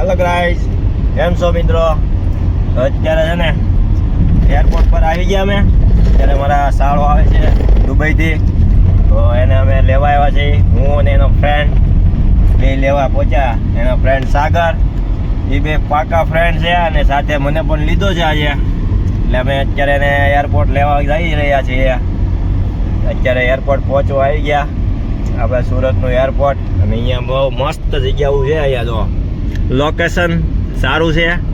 Hello guys કેમ છો, મિત્રો? અત્યારે છે ને એરપોર્ટ પર આવી ગયા અમે. અત્યારે મારા સાળો આવે છે દુબઈથી. તો એને અમે લેવા આવ્યા છીએ. હું અને એનો ફ્રેન્ડ બે લેવા પહોંચ્યા. એનો ફ્રેન્ડ સાગર. એ બે પાકા ફ્રેન્ડ છે અને સાથે મને પણ લીધો છે આજે. એટલે અમે અત્યારે એને એરપોર્ટ લેવા જઈ રહ્યા છીએ. અત્યારે એરપોર્ટ પહોંચવા આવી ગયા. આપણે સુરતનું એરપોર્ટ અને અહીંયા બહુ મસ્ત જગ્યાઓ છે અહીંયા જો લોકેશન સારું છે.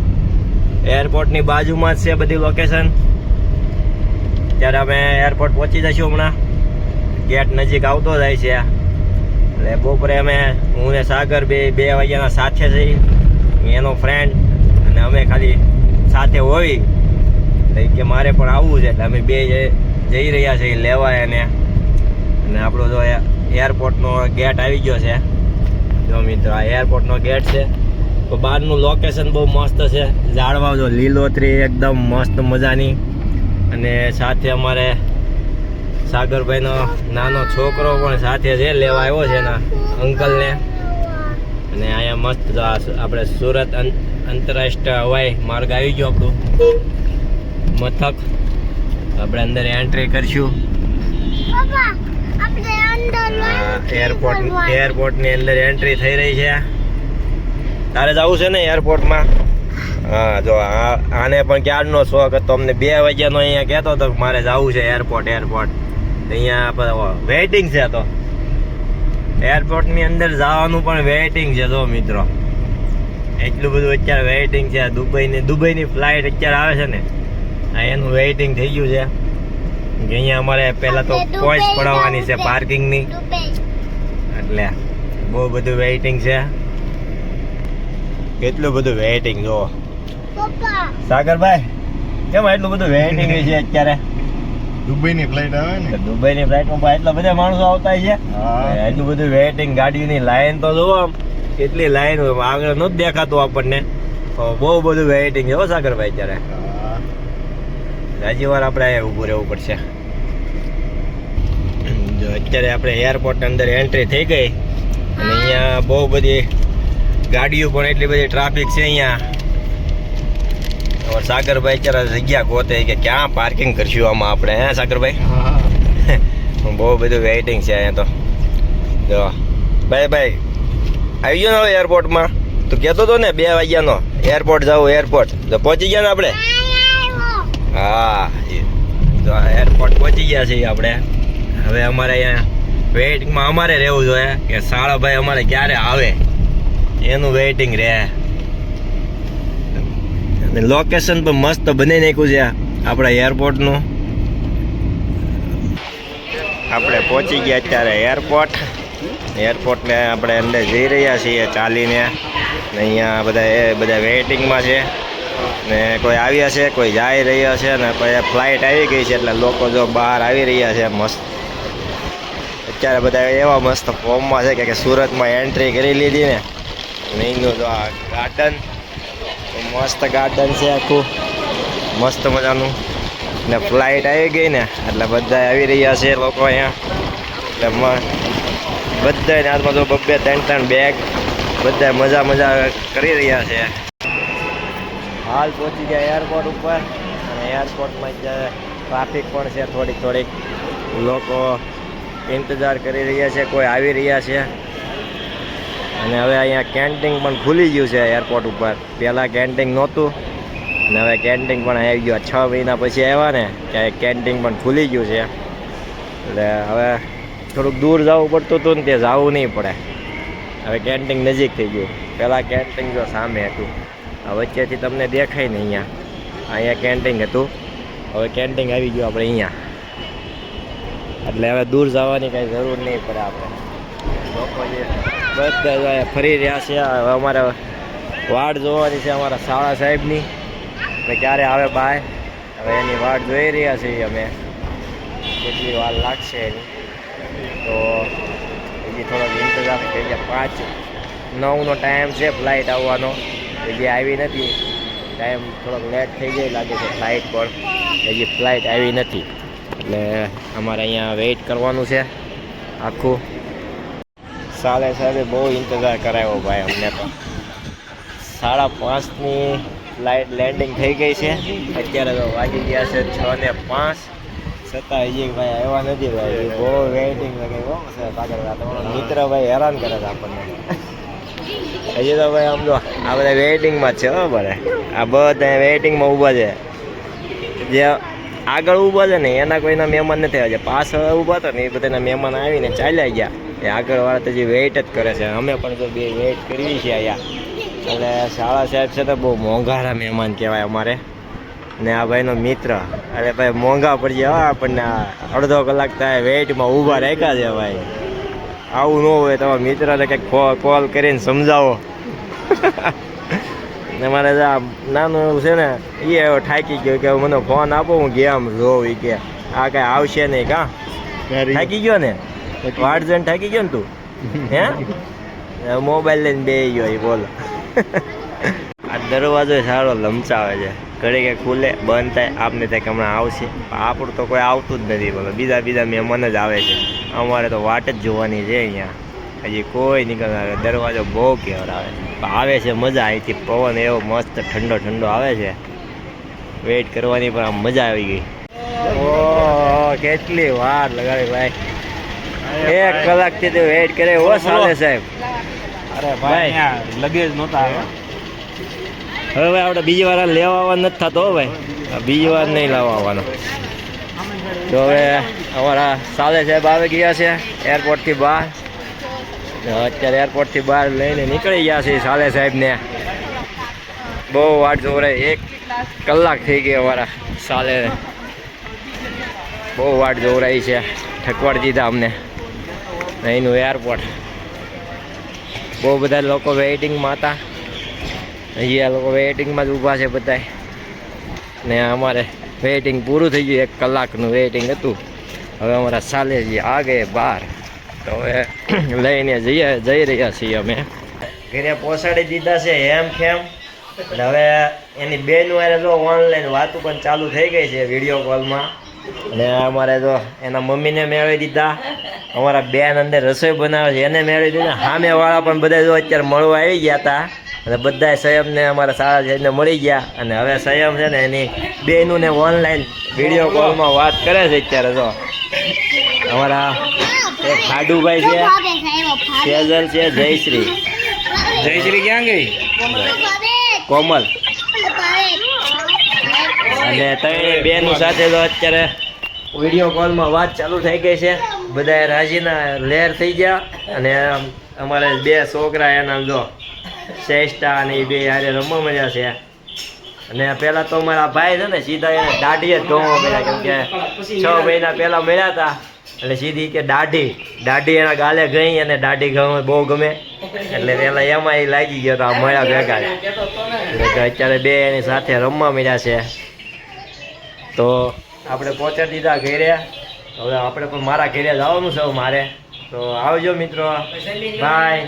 એરપોર્ટની બાજુમાં જ છે બધી લોકેશન ત્યારે અમે એરપોર્ટ પહોંચી જઈશું હમણાં. ગેટ નજીક આવતો જાય છે. એટલે બપોરે અમે, હું ને સાગર બે બે વાગ્યાના સાથે જઈ એનો ફ્રેન્ડ અને અમે ખાલી સાથે તો કે મારે પણ આવવું છે. એટલે અમે બે જઈ- રહ્યા છીએ લેવા એને અને આપણો જો એરપોર્ટનો ગેટ આવી ગયો છે. જો મિત્રો, આ એરપોર્ટનો ગેટ છે. બહારનું લોકેશન બહુ મસ્ત છે. ઝાડવા જો લીલોતરી એકદમ મસ્ત મજાની. અને સાથે અમારે સાગરભાઈનો નાનો છોકરો પણ સાથે છે લેવા આવ્યો છે એના અંકલને. અને અહીંયા મસ્ત આપણે સુરત આંતરરાષ્ટ્રીય હવાઈ માર્ગ આવી ગયો આપણું. મથક. આપણે અંદર એન્ટ્રી કરશું. એરપોર્ટ એરપોર્ટની અંદર એન્ટ્રી થઈ રહી છે. તારે જવું છે ને એરપોર્ટમાં હા જો આને પણ ક્યારનો શોખ હતો? અમને બે વાગ્યાનો અહીંયા કહેતો હતો મારે જવું છે એરપોર્ટ એરપોર્ટ અહીંયા વેઇટિંગ છે તો. એરપોર્ટની અંદર જવાનું પણ વેઇટિંગ છે જો મિત્રો. એટલું બધું અત્યારે વેઇટિંગ છે. દુબઈની દુબઈની ફ્લાઇટ અત્યારે આવે છે ને આ એનું વેઇટિંગ થઈ ગયું છે. કે અહીંયા અમારે પહેલાં તો આપણે પોઈન્ટ પડાવવાની છે પાર્કિંગની એટલે બહુ બધું વેઇટિંગ છે. કેટલું બધું વેઇટિંગ જો સાગરભાઈ કેમ એટલું બધું વેઇટિંગ છે અત્યારે? દુબઈની ફ્લાઇટ આવે ને. દુબઈની ફ્લાઇટમાં પણ એટલા બધા માણસો આવતા છે. એટલું બધું વેઇટિંગ ગાડીની લાઈન તો જોવો આમ કેટલી લાઈન હોય આગળ નથી દેખાતું આપણને. તો બહુ બધું વેઇટિંગ છે હો સાગરભાઈ અત્યારે. રાજીવાર વાર આપણે અહીંયા ઊભું રહેવું પડશે. જો અત્યારે આપણે એરપોર્ટ અંદર એન્ટ્રી થઈ ગઈ. અને અહીંયા બહુ બધી ગાડીઓ પણ એટલી બધી ટ્રાફિક છે અહીંયા. સાગરભાઈ અત્યારે જગ્યા ગોતે કે ક્યાં પાર્કિંગ કરશું આમાં આપણે હે સાગરભાઈ? બહુ બધું વેઇટિંગ છે અહીંયા તો. જો ભાઈ ભાઈ આવી ગયો ને એરપોર્ટમાં તું કહેતો હતો ને બે વાગ્યાનો. એરપોર્ટ જવું એરપોર્ટ તો પહોંચી ગયા ને આપણે? હા તો એરપોર્ટ પહોંચી ગયા છીએ આપણે. હવે અમારે અહીંયા વેઇટિંગમાં અમારે રહેવું જોઈએ કે સાળાભાઈ અમારે ક્યારે આવે? એનું વેઇટિંગ રહે અને લોકેશન પણ મસ્ત બની નાખ્યું છે આપણા એરપોર્ટનું આપણે પહોંચી ગયા અત્યારે એરપોર્ટ એરપોર્ટને આપણે અંદર જઈ રહ્યા છીએ ચાલીને. ને અહીંયા બધા એ બધા વેઇટિંગમાં છે. ને કોઈ આવ્યા છે, કોઈ જઈ રહ્યા છે, ને કોઈ ફ્લાઇટ આવી ગઈ છે, એટલે લોકો જો બહાર આવી રહ્યા છે, મસ્ત. અત્યારે બધા એવા મસ્ત ફોર્મમાં છે કે કે સુરતમાં એન્ટ્રી કરી લીધી ને. ને એનું આ ગાર્ડન મસ્ત ગાર્ડન છે આખું. મસ્ત મજાનું. ને ફ્લાઇટ આવી ગઈ ને, એટલે બધા આવી રહ્યા છે લોકો અહીંયા. એટલે બધાને હાથમાં તો બબ્બે ત્રણ ત્રણ બેગ બધા મજા મજા કરી રહ્યા છે. હાલ પહોંચી ગયા એરપોર્ટ ઉપર. અને એરપોર્ટમાં જ્યારે ટ્રાફિક પણ છે થોડીક થોડીક. લોકો ઇંતજાર કરી રહ્યા છે, કોઈ આવી રહ્યા છે. અને હવે અહીંયા કેન્ટીન પણ ખુલી ગયું છે એરપોર્ટ ઉપર. પહેલાં કેન્ટીન નહોતું. અને હવે કેન્ટીન પણ આવી ગયું. છ મહિના પછી આવ્યા ને, ત્યારે કેન્ટીન પણ ખુલી ગયું છે. એટલે હવે થોડુંક દૂર જવું પડતું હતું ને તે જવું નહીં પડે. હવે કેન્ટીન નજીક થઈ ગયું. પહેલાં કેન્ટીન જો સામે હતું. આ વચ્ચેથી તમને દેખાય ને અહીંયા. અહીંયા કેન્ટીન હતું. હવે કેન્ટીન આવી ગયું આપણે અહીંયા. એટલે હવે દૂર જવાની કાંઈ જરૂર નહીં પડે આપણે. લોકો જે બધા ફરી રહ્યા છે. હવે અમારે વાડ જોવાની છે અમારા શાળા સાહેબની. ને ક્યારે આવે બાય? હવે એની વાડ જોઈ રહ્યા છીએ અમે. કેટલી વાર લાગશે એની. તો હજી થોડોક ઇંતજાર થઈ ગયા. પાંચ, નવનો ટાઈમ છે ફ્લાઇટ આવવાનો. હજી આવી નથી. ટાઈમ થોડોક લેટ થઈ ગયો લાગે છે ફ્લાઇટ પણ હજી ફ્લાઇટ આવી નથી. એટલે અમારે અહીંયા વેઇટ કરવાનું છે આખું. સાલે સાહેબે બહુ ઇંતજાર કરાવ્યો ભાઈ અમને તો. સાડા પાંચની ફ્લાઇટ લેન્ડિંગ થઈ ગઈ છે. અત્યારે તો વાગી ગયા છે છ ને પાંચ. છતાં હજી ભાઈ આવ્યા નથી ભાઈ. બહુ વેઇટિંગ લગાવ્યો છે આગળ મિત્ર ભાઈ હેરાન કરે છે આપણને. હજી તો ભાઈ આમ જો આ બધા વેઇટિંગમાં જ છે બધા આ બધા વેઇટિંગમાં ઊભા છે. જે આગળ ઊભા છે ને એના કોઈના મહેમાન નથી આવ્યા. પાછળ ઊભા હતા ને એ બધાના મહેમાન આવીને ચાલ્યા ગયા. એ આગળવાળા તો જે વેઇટ જ કરે છે. અમે પણ તો બે વેઇટ કરવી છે અહીંયા. એટલે શાળા સાહેબ છે તો બહુ મોંઘારા મહેમાન કહેવાય અમારે. ને આ ભાઈનો મિત્ર. અરે ભાઈ મોંઘા પડી જાય આપણને અડધો કલાક થાય વેઇટમાં ઊભા રાખ્યા છે ભાઈ. આવું ન હોય તમારા મિત્રને કંઈક કોલ કરીને સમજાવો. ને મારે તો આ નાનું એવું છે ને એ એવો થાકી ગયો કે મને ફોન આપો હું ગેમ જોઉં રો કે. આ કાંઈ આવશે નહીં કાં? થાકી ગયો ને? વાટ જણ થાકી ગયો ને તું? હે? મોબાઈલ લઈને બે ગયો એ બોલો. આ દરવાજો સારો લમચાવે છે. ઘડી કે ખુલે બંધ થાય આપને ત્યાં હમણાં આવશે. આપણું તો કોઈ આવતું જ નથી બોલો. બીજા બીજા મહેમાન જ આવે છે. અમારે તો વાટ જ જોવાની છે અહીંયા. હજી કોઈ નીકળનાર દરવાજો બહુ કેવર આવે આવે છે મજા. અહીંથી પવન એવો મસ્ત ઠંડો ઠંડો આવે છે. વેઇટ કરવાની પણ આમ મજા આવી ગઈ. ઓહ કેટલી વાર લગાડી ભાઈ. એક કલાકથી તો વેઇટ કરે ઓ સાલે સાહેબ. અરે ભાઈ, લગેજ નહોતા આવ્યા હવે આપણે બીજી વાર લેવા આવવા નથી થતો ભાઈ. બીજી વાર નહીં લાવવા આવવાનો તો હવે અમારા સાલે સાહેબ આવી ગયા છે એરપોર્ટથી બહાર. અત્યારે અત્યારે એરપોર્ટથી બહાર લઈને નીકળી ગયા છે સાલે સાહેબને બહુ વાટ જોવરાય. એક કલાક થઈ ગઈ અમારા સાલે. બહુ વાટ જોવરાઈ છે ઠકવાડ દીધા અમને અહીંનું એરપોર્ટ બહુ બધા લોકો વેઇટિંગમાં હતા. હજી આ લોકો વેઇટિંગમાં જ ઊભા છે બધા ને અમારે વેઇટિંગ પૂરું થઈ ગયું, એક કલાકનું વેઇટિંગ હતું. હવે અમારા સાલેજી આ ગયે બહાર તો હવે લઈને જઈએ જઈ રહ્યા છીએ અમે. ઘરે પહોંચાડી દીધા છે હેમ ખેમ. એટલે હવે એની બેન વારે જો ઓનલાઈન વાતું પણ ચાલુ થઈ ગઈ છે વીડિયો કોલમાં અને અમારે તો એના મમ્મીને મેળવી દીધા. અમારા બેન અંદર રસોઈ બનાવે છે એને મેળવી દીધા. સામેવાળા પણ બધા જો અત્યારે મળવા આવી ગયા હતા અને બધા સંયમને અમારા સારા જઈને મળી ગયા. અને હવે સંયમ છે ને એની બેનું ને ઓનલાઈન વીડિયો કોલમાં વાત કરે છે અત્યારે તો. અમારા ખાડુભાઈ છે. સેજલ છે જયશ્રી. જયશ્રી ક્યાં ગઈ? કોમલ. અને ત્રણે બેનું સાથે તો અત્યારે વીડિયો કોલમાં વાત ચાલુ થઈ ગઈ છે. બધા રાજીના લહેર થઈ ગયા અને અમારે બે છોકરા એના જો શ્રેષ્ઠા અને એ બે હારે રમવા મળ્યા છે. અને પહેલાં તો અમારા ભાઈ છે ને સીધા એને દાઢી જ ધોવા મળ્યા કેમ કે છ મહિના પહેલાં મળ્યા હતા. એટલે સીધી કે દાઢી દાઢી એના ગાલે ગઈ અને દાઢી ગમે બહુ ગમે. એટલે પેલા એમાં એ લાગી ગયો તો આ મળ્યા ભેગા. એટલે કે અત્યારે બે એની સાથે રમવા મળ્યા છે. તો આપણે પહોંચાડી દીધા ઘેરે. હવે આપણે પણ મારા ઘેરે જવાનું છે મારે. તો આવજો મિત્રો. બાય